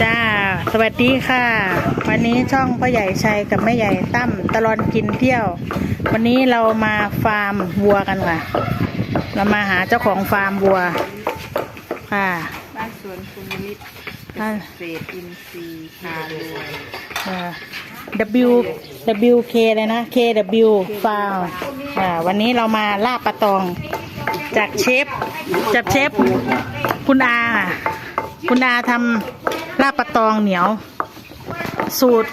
จ้า สวัสดีค่ะ วันนี้ช่องพ่อใหญ่ชัยกับแม่ใหญ่ตั้มตลอดกินเที่ยว วันนี้เรามาฟาร์มวัวกันค่ะ เรามาหาเจ้าของฟาร์มวัว ค่ะบ้านสวนคุณมิตรอ่าเศษอินทรีย์พารวยเอ่อ W W K เลยนะ K W Farm อ่าวันนี้เรามาล่าปลาตอง จากเชฟจากเชฟคุณอาค่ะคุณอาทำ ลาบปลาตองเหนียว สูตร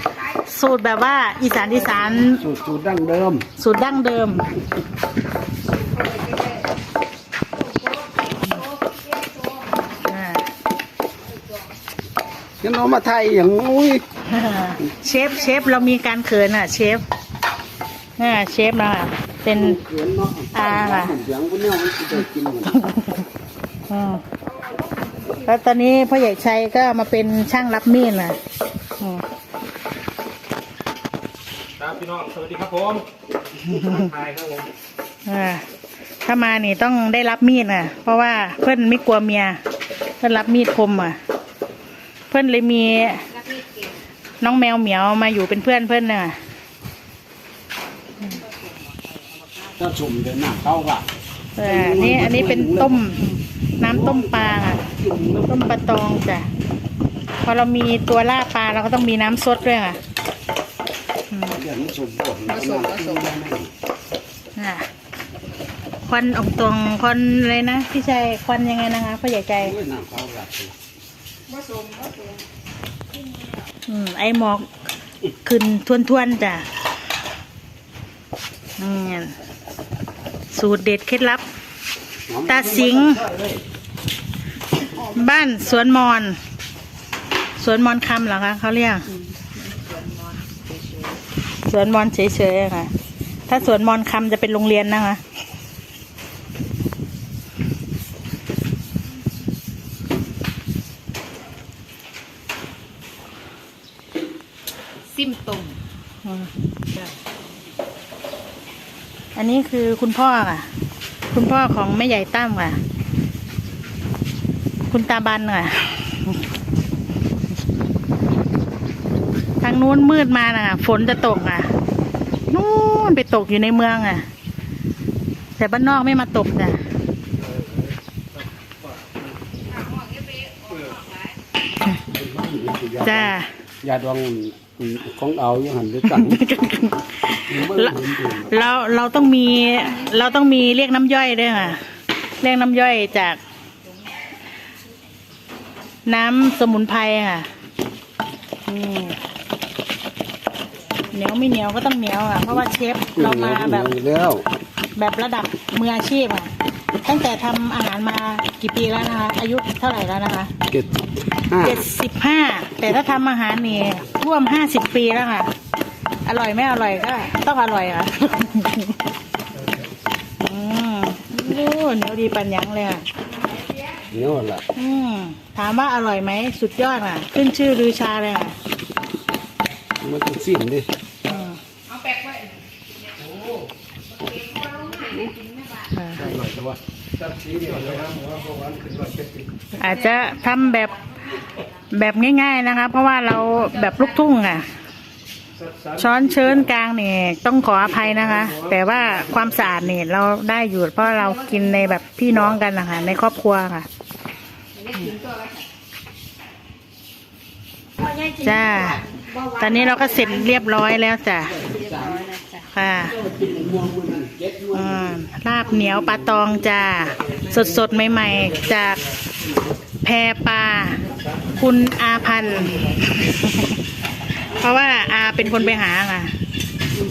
สูตรแบบว่า อีสานอีสานสูตรสูตรดั้งเดิม สูตรดั้งเดิม อ่ายังเอามาไทยอย่างอุ้ยเชฟเชฟเรามีการเขินอะ เชฟน่าเชฟเราอะเป็น เขือนเนาะอ่าค่ะเสียงคนเนี้ยมันจะได้กินหมด อืม แล้วตอนนี้พ่อใหญ่ชัยก็มาเป็นช่างรับมีดน่ะอืมครับพี่น้องสวัสดีครับผมทายครับผมอ่าถ้ามานี่ต้องได้รับมีดน่ะ เพราะว่าเพื่อนไม่กลัวเมีย เพื่อนรับมีดคมอะ เพื่อนเลยมีน้องแมวเหมียวมาอยู่เป็นเพื่อนเพื่อนน่ะถ้าสุ่มเดินหน้าเข้าก็เออนี่อันนี้เป็นต้ม น้ำต้มปลาอะต้มปลาตองจ้ะพอเรามีตัวล่าปลาเราก็ต้องมีน้ำซดด้วยค่ะเดี๋ยวนี้สุ่มก่อนผสมผสมน่ะควันออกตรงควันอะไรนะพี่ชัยควันยังไงนะคะพ่อใหญ่ใจด้วยน้ำเข้าก็อืมไอหมอกขึ้นทวนๆจ้ะนี่สูตรเด็ดเคล็ดลับ ตาสิง บ้านสวนมอน สวนมอนคำเหรอคะเขาเรียก สวนมอนเฉยๆค่ะ ถ้าสวนมอนคำจะเป็นโรงเรียนนะคะ ซิมตุ่มอืมอันนี้คือคุณพ่อค่ะ คุณพ่อของแม่ใหญ่ตั้มค่ะ คุณตาบันค่ะ ทางนู้นมืดมาน่ะ ฝนจะตกอะ นู้นไปตกอยู่ในเมืองอะ แต่บ้านนอกไม่มาตกจ้ะจ้า ยาดอง ของเอาอยู่หันด้วยกันไม่เราเห็นเองเราเราต้องมี เราต้องมีเรียกน้ำย่อยด้วยค่ะเรียกน้ำย่อยจาก น้ำสมุนไพรค่ะนี่เหนียวไม่เหนียวก็ต้องเหนียวอะเพราะว่าเชฟเรามาแบบอยู่แล้วแบบระดับมืออาชีพอะ ตั้งแต่ทำอาหารมากี่ปีแล้วนะคะ อายุเท่าไหร่แล้วนะคะเจ็ดห้าเจ็ดสิบห้าแต่ถ้าทำอาหารนี่ร่วมห้าสิบปีแล้วค่ะ อร่อยไม่อร่อยก็ต้องอร่อยค่ะ อืมโอ้เหนียวดีปัญญังเลยอะ เนี่ยแหละอืมถามว่าอร่อยไหมสุดยอดอะ ขึ้นชื่อลือชาเลยอะมันต้องสิ้นดิอืม อาจจะทำแบบแบบง่าย ๆนะคะ เพราะว่าเราแบบลูกทุ่งอะ ช้อนเชิญกลางนี่ต้องขออภัยนะคะ แต่ว่าความสะอาดนี่เราได้อยู่เพราะเรากินในแบบพี่น้องกันนะคะในครอบครัวค่ะจ้า ตอนนี้เราก็เสร็จเรียบร้อยแล้วจ้ะ ค่ะอ่าลาบเหนียวปลาตองจ้าสดสดใหม่ ๆ จากแพปลาคุณอาพันธ์ เพราะว่าอาเป็นคนไปหาค่ะ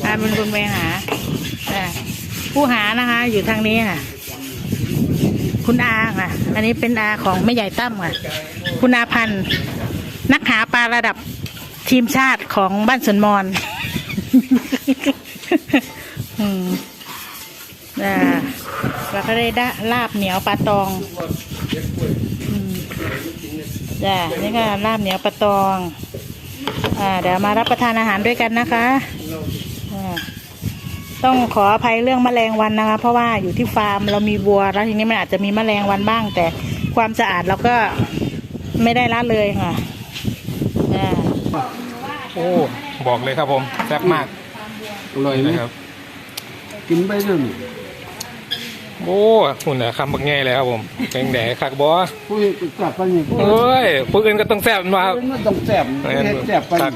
อาเป็นคนไปหาผู้หานะคะ อยู่ทางนี้ค่ะ คุณอาค่ะ อันนี้เป็นอาของแม่ใหญ่ตั้มค่ะ คุณอาพันธ์นักหาปลาระดับทีมชาติของบ้านสนมอน อืมอ่าเราก็ได้ได้ลาบเหนียวปลาตองอืมจ้านี่ก็ลาบเหนียวปลาตอง อ่า เดี๋ยวมารับประทานอาหารด้วยกันนะคะอ่าต้องขออภัยเรื่องแมลงวันนะคะ เพราะว่าอยู่ที่ฟาร์มเรามีวัวแล้วทีนี้มันอาจจะมีแมลงวันบ้าง แต่ความสะอาดเราก็ไม่ได้ละเลยค่ะจ้าโอ้ บอกเลยครับผมแซ่บมาก อร่อยไหมนะครับ กินไปเรื่อยโอ้หุ่นอะคำบักแง่เลยครับผมแกงแดงคักบอผู้เฮ็ดแซ่บไปนี่ผู้เอ้ยพวกอื่นก็ต้องแซ่บมาครับ มันต้องแซ่บผู้เฮ็ดแซ่บไปครับ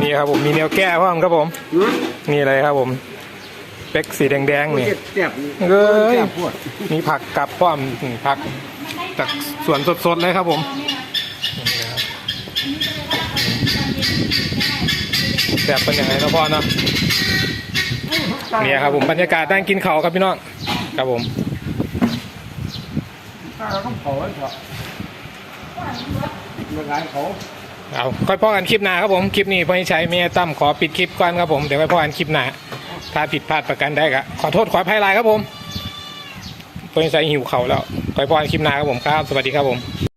นี่ครับผมมีแนวแก้พร้อมครับผมนี่นี่อะไรครับผมเป็กสีแดงๆผู้นี่เฮ็ดแซ่บนี่เอ้ยแซ่บพวดมีผักกับพร้อมอืมผักจากสวนสดๆเลยครับผมนี่นะครับ แซ่บเป็นยังไงเนาะพ่อเนาะเนี่ยครับผมบรรยากาศนั่งกินข้าวครับพี่น้องครับผมถ้าเราต้องเผาไว้เถอะละลายเขาเอาค่อยพ่อกันคลิปหน้าครับผมคลิปนี้พ่อใช้เมียตั้มขอปิดคลิปก่อนครับผมเดี๋ยวค่อยพ่อกันคลิปหน้าถ้าผิดพลาดประกันได้ก็ขอโทษขออภัยหลายครับผมพ่อใช้หิวเขาวแล้วค่อยพ่อกันคลิปหน้าครับผมครับ สวัสดีครับผม